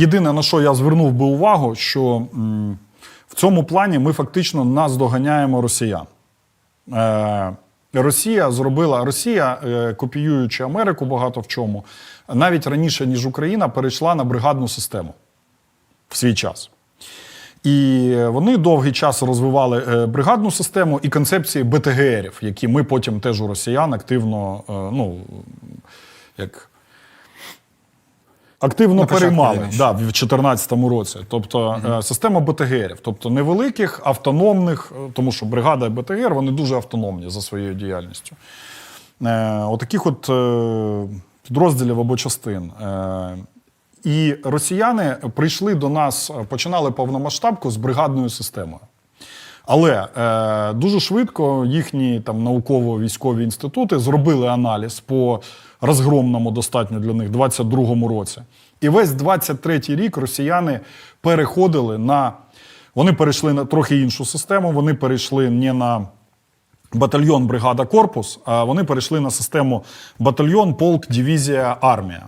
Єдине, на що я звернув би увагу, що в цьому плані ми фактично наздоганяємо росіян. Е, Росія зробила Росія, е, копіюючи Америку багато в чому, навіть раніше, ніж Україна, перейшла на бригадну систему в свій час. І вони довгий час розвивали е, бригадну систему і концепції БТГРів, які ми потім теж у росіян активно, ну, як активно переймали да, в 2014 році. Тобто е, система БТГРів, тобто невеликих, автономних, е, тому що бригада і БТГР вони дуже автономні за своєю діяльністю. Е, отаких от е, підрозділів або частин. Е, і росіяни прийшли до нас, починали повномасштабку з бригадною системою. Але е, дуже швидко їхні там науково-військові інститути зробили аналіз по розгромному достатньо для них 22-му році. І весь 23-й рік росіяни переходили на. Вони перейшли на трохи іншу систему. Вони перейшли не на батальйон, бригада, корпус, а вони перейшли на систему батальйон, полк, дивізія, армія.